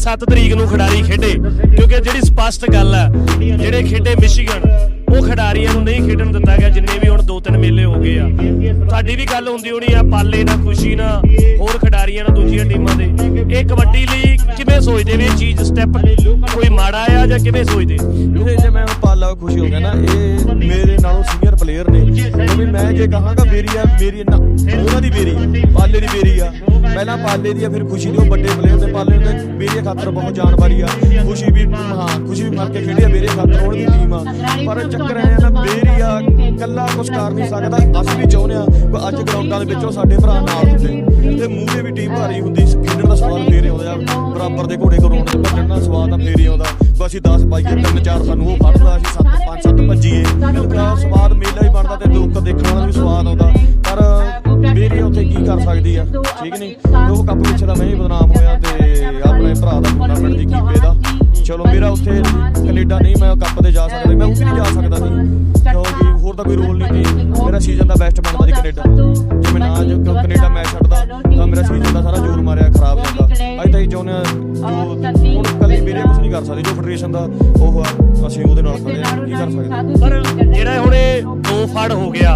7 ਤਰੀਕ ਨੂੰ ਖਿਡਾਰੀ ਖੇਡੇ, ਕਿਉਂਕਿ ਜਿਹੜੀ ਸਪਸ਼ਟ ਗੱਲ ਹੈ, ਜਿਹੜੇ ਖੇਡੇ ਮਿਸ਼ੀਗਨ ਉਹ ਖਿਡਾਰੀਆਂ ਨੂੰ ਨਹੀਂ ਖੇਡਣ ਦਿੱਤਾ ਗਿਆ, ਜਿੰਨੇ ਵੀ ਹੁਣ ਦੋ ਤਿੰਨ ਮੇਲੇ ਹੋ ਗਏ ਆ। ਤੁਹਾਡੀ ਵੀ ਗੱਲ ਹੁੰਦੀ ਹੋਣੀ ਆ, ਪਾਲੇ ਨਾਲ ਖੁਸ਼ੀ ਨਾਲ ਹੋਰ ਖਿਡਾਰੀਆਂ ਨਾਲ ਦੂਜੀਆਂ ਟੀਮਾਂ ਦੇ। ਇਹ ਕਬੱਡੀ ਲਈ ਕਿਵੇਂ ਸੋਚਦੇ ਵੀ ਇਹ ਚੀਜ਼? ਸਟੈਪ ਕੋਈ ਮਾੜਾ ਆ ਜਾਂ ਕਿਵੇਂ ਸੋਚਦੇ? ਇਹਦੇ ਜੇ ਮੈਂ ਪਾਲਾ ਖੁਸ਼ੀ ਹੋ ਗਿਆ ਨਾ, ਇਹ ਮੇਰੇ ਨਾਲੋਂ ਸੀਨੀਅਰ ਪਲੇਅਰ ਨੇ। ਕਿਉਂਕਿ ਮੈਂ ਜੇ ਕਹਾਂਗਾ, ਮੇਰੀ ਆ, ਮੇਰੀ ਨਾ, ਉਹਨਾਂ ਦੀ ਮੇਰੀ ਪਾਲੇ ਦੀ ਮੇਰੀ ਆ। ਪਹਿਲਾਂ ਪਾਲੇ ਦੀ ਆ, ਫਿਰ ਖੁਸ਼ੀ ਦੀ ਉਹ ਵੱਡੇ ਪਲੇਅਰ ਦੇ ਪਾਲੇ ਦੇ ਮੇਰੀ ਖਾਤਰ ਬਹੁਤ ਜਾਨਵਾਰੀ ਆ। ਖੁਸ਼ੀ ਵੀ, ਹਾਂ, ਖੁਸ਼ੀ ਵੀ ਮਰ ਕੇ ਖੇਡੀ ਆ, ਮੇਰੇ ਖਾਤਰ ਉਹਨਾਂ ਦੀ ਟੀਮ ਆ। ਪਰ ਚੱਕਰ ਐ ਨਾ, ਮੇਰੀ ਆ ਕੱਲਾ ਕੁਛ ਕਰ ਨਹੀਂ ਸਕਦਾ। ਅਸੀਂ ਵੀ ਚਾਹੁੰਦੇ ਆ ਕਿ ਅੱਜ ਗਰਾਊਂਡਾਂ ਦੇ ਵਿੱਚੋਂ ਸਾਡੇ ਭਰਾ ਨਾਲ ਹੁੰਦੇ ਤੇ ਮੂਹਰੇ ਵੀ ਟੀਮ ਭਾਰੀ ਹੁੰਦੀ ਖੇਡਣ ਦਾ ਸਵਾਦ ਫੇਰ ਆਉਂਦਾ ਬਰਾਬਰ ਦੇ ਘੋੜੇ ਗਰਾਊਂਡ ਤੇ ਭੱਜਣ ਦਾ ਸਵਾਦ ਤਾਂ ਫੇਰ ਆਉਂਦਾ। ਬਸ ਅਸੀਂ 10 ਪਾਈਏ ਤਿੰਨ, ਚਾਰ ਸਾਨੂੰ ਉਹ ਫੜਦਾ, ਅਸੀਂ 7 5 7 ਭੱਜੀਏ। ਸਵਾਦ ਮੇਲਾ ਹੀ ਬਣਦਾ ਤੇ ਲੋਕ ਦੇਖਣ ਵਾਲਾ ਵੀ ਸਵਾਦ ਆਉਂਦਾ। ਮੇਰੀ ਉੱਥੇ ਕੀ ਕਰ ਸਕਦੀ ਆ? ਠੀਕ ਨਹੀਂ ਤੇ ਉਹ ਕੱਪ ਪਿੱਛੇ ਦਾ ਮੈਂ ਹੀ ਬਦਨਾਮ ਹੋਇਆ ਤੇ ਆਪਣੇ ਭਰਾ ਦਾ ਟੂਰਨਾਮੈਂਟ ਦੀ ਕੀਪੇ ਦਾ। ਚਲੋ ਮੇਰਾ ਉੱਥੇ ਕੈਨੇਡਾ ਨਹੀਂ ਮੈਂ ਕੱਪ ਤੇ ਜਾ ਸਕਦਾ ਮੈਂ ਉਹ ਵੀ ਨਹੀਂ ਜਾ ਸਕਦਾ ਸੀ ਕਿਉਂਕਿ ਹੋਰ ਤਾਂ ਕੋਈ ਰੋਲ ਨਹੀਂ ਸੀ ਮੇਰਾ ਸੀਜ਼ਨ ਦਾ ਬੈਸਟ ਬਣਦਾ ਸੀ ਕੈਨੇਡਾ। ਜੇ ਮੈਂ ਨਾ ਜੋ ਕੈਨੇਡਾ ਮੈਚ ਛੱਡਦਾ ਤਾਂ ਮੇਰਾ ਸੀਜ਼ਨ ਦਾ ਸਾਰਾ ਜੋਰ ਮਾਰਿਆ ਖਰਾਬ ਜਾਂਦਾ ਅੱਜ ਤਾਂ ਇਹ ਚਾਹੁੰਦੇ ਹੁਣ ਕੱਲੀ ਮੇਰੇ ਕੁਝ ਨਹੀਂ ਕਰ ਸਕਦੇ ਜੋ ਫੈਡਰੇਸ਼ਨ ਦਾ ਉਹ ਆ ਅਸੀਂ ਉਹਦੇ ਨਾਲ ਖੜੇ ਕੀ ਕਰ ਸਕਦੇ? ਪਰ ਜਿਹੜਾ ਹੁਣ ਇਹ ਦੋ ਫੜ ਹੋ ਗਿਆ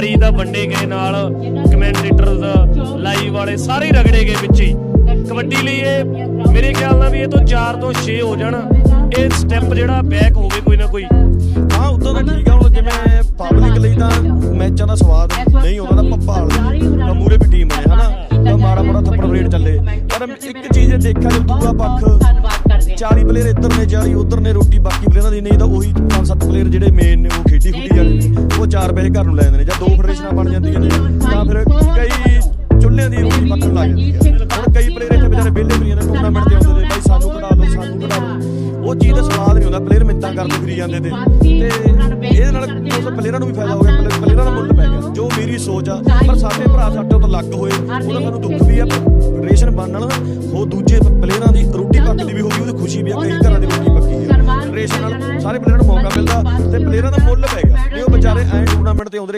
ਖਿਡਾਰੀ ਦਾ ਵੰਡੇ ਗਏ ਨਾਲ ਕਮੈਂਟੇਟਰ ਲਾਈਵ ਵਾਲੇ ਸਾਰੇ ਰਗੜੇ ਗਏ ਵਿੱਚ ਹੀ। ਕਬੱਡੀ ਲਈ ਇਹ, ਮੇਰੇ ਖਿਆਲ ਨਾਲ ਵੀ ਇਹ ਤੋਂ 4 ਤੋਂ 6 ਹੋ ਜਾਣ। ਇਹ ਸਟੈਪ ਜਿਹੜਾ ਬੈਕ ਹੋਵੇ ਕੋਈ ਨਾ ਕੋਈ। ਹਾਂ ਉਦੋਂ ਤਾਂ ਠੀਕ ਆ, ਹੁਣ ਜਿਵੇਂ ਪਬਲਿਕ ਲਈ ਤਾਂ ਮੈਚਾਂ ਦਾ ਸਵਾਦ ਨਹੀਂ ਆਉਂਦਾ ਤਾਂ ਭੱਪਾਲ ਮੂਰੇ ਵੀ ਟੀਮ ਨੇ, ਹਨਾ? ਤਾਂ ਮਾੜਾ ਮੋੜਾ ਥੱਪੜ ਬਰੇਡ ਚੱਲੇ। ਪਰ ਇੱਕ ਚੀਜ਼ ਇਹ ਦੇਖਿਆ ਜੇ ਦੂਆ ਪੱਖ 40 ਪਲੇਅਰ ਇੱਧਰ ਨੇ 40 ਉੱਧਰ ਨੇ, ਰੋਟੀ ਬਾਕੀ ਪਲੇਅਰਾਂ ਦੀ, ਨਹੀਂ ਤਾਂ ਉਹੀ 5-7 ਪਲੇਅਰ ਜਿਹੜੇ ਮੇਨ ਨੇ, ਉਹ ਖੇਡੀ ਖੁੱਡੀ 4 ਪੈਸੇ ਘਰ ਨੂੰ ਲੈ ਜਾਂਦੇ ਨੇ, ਜਾਂ ਦੋ ਫੈਡਰੇਸ਼ਨਾਂ ਬਣ ਜਾਂਦੀਆਂ ਨੇ, ਤਾਂ ਫਿਰ ਕਈ ਚੁੱਲ੍ਹਿਆਂ ਦੀ ਰੋਟੀ ਪੱਕਣ ਲੱਗ ਜਾਂਦੀ ਹੈ। ਹੁਣ ਕਈ ਪਲੇਅਰ ਇੱਥੇ ਵਿਚਾਰੇ ਵਿਹਲੇ ਫਿਰੀ ਜਾਂਦੇ ਟੂਰਨਾਮੈਂਟ ਤੇ ਆਉਂਦੇ ਨੇ, ਬਾਈ ਸਾਨੂੰ ਕਢਾ ਲਓ ਸਾਨੂੰ ਕਢਾ ਲਓ ਉਹ ਚੀਜ਼ ਦਾ ਸਵਾਦ ਨਹੀਂ ਹੁੰਦਾ, ਪਲੇਅਰ ਮਿੰਤਾਂ ਕਰਦੇ ਫਿਰੀ ਜਾਂਦੇ ਤੇ ਤੇ ਇਹਦੇ ਨਾਲ ਉਸ ਪਲੇਅਰਾਂ ਨੂੰ ਵੀ ਫਾਇਦਾ ਹੋ ਗਿਆ ਪਲੇਅਰਾਂ ਦਾ ਮੁੱਲ ਪੈ ਗਿਆ। ਜੋ ਮੇਰੀ ਸੋਚ ਆ, ਪਰ ਸਾਡੇ ਭਰਾ ਸਾਡੇ ਤੋਂ ਅਲੱਗ ਹੋਏ ਉਹਦਾ ਸਾਨੂੰ ਦੁੱਖ ਵੀ ਆ ਫੈਡਰੇਸ਼ਨ ਬਣਨ ਨਾਲ, ਉਹ ਦੂਜੇ ਪਲੇਅਰਾਂ ਦੀ ਰੋਟੀ ਪੱਕਦੀ ਵੀ ਹੋ ਗਈ ਉਹਦੀ ਖੁਸ਼ੀ ਵੀ ਆ, ਕਈ ਘਰਾਂ ਦੀ ਰੋਟੀ ਪੱਕੀ ਆ। ਫੈਡਰੇਸ਼ਨ ਨਾਲ ਸਾਰੇ ਪਲੇਅਰਾਂ ਨੂੰ ਮੌਕਾ ਮਿਲਦਾ, ਤੇ ਪਲੇਅਰਾਂ ਦਾ ਮੁੱਲ ਪੈ ਗਿਆ। ਜੇ ਐਂ ਟੂਰਨਾਮੈਂਟ ਤੇ ਆਉਂਦੇ ਨੇ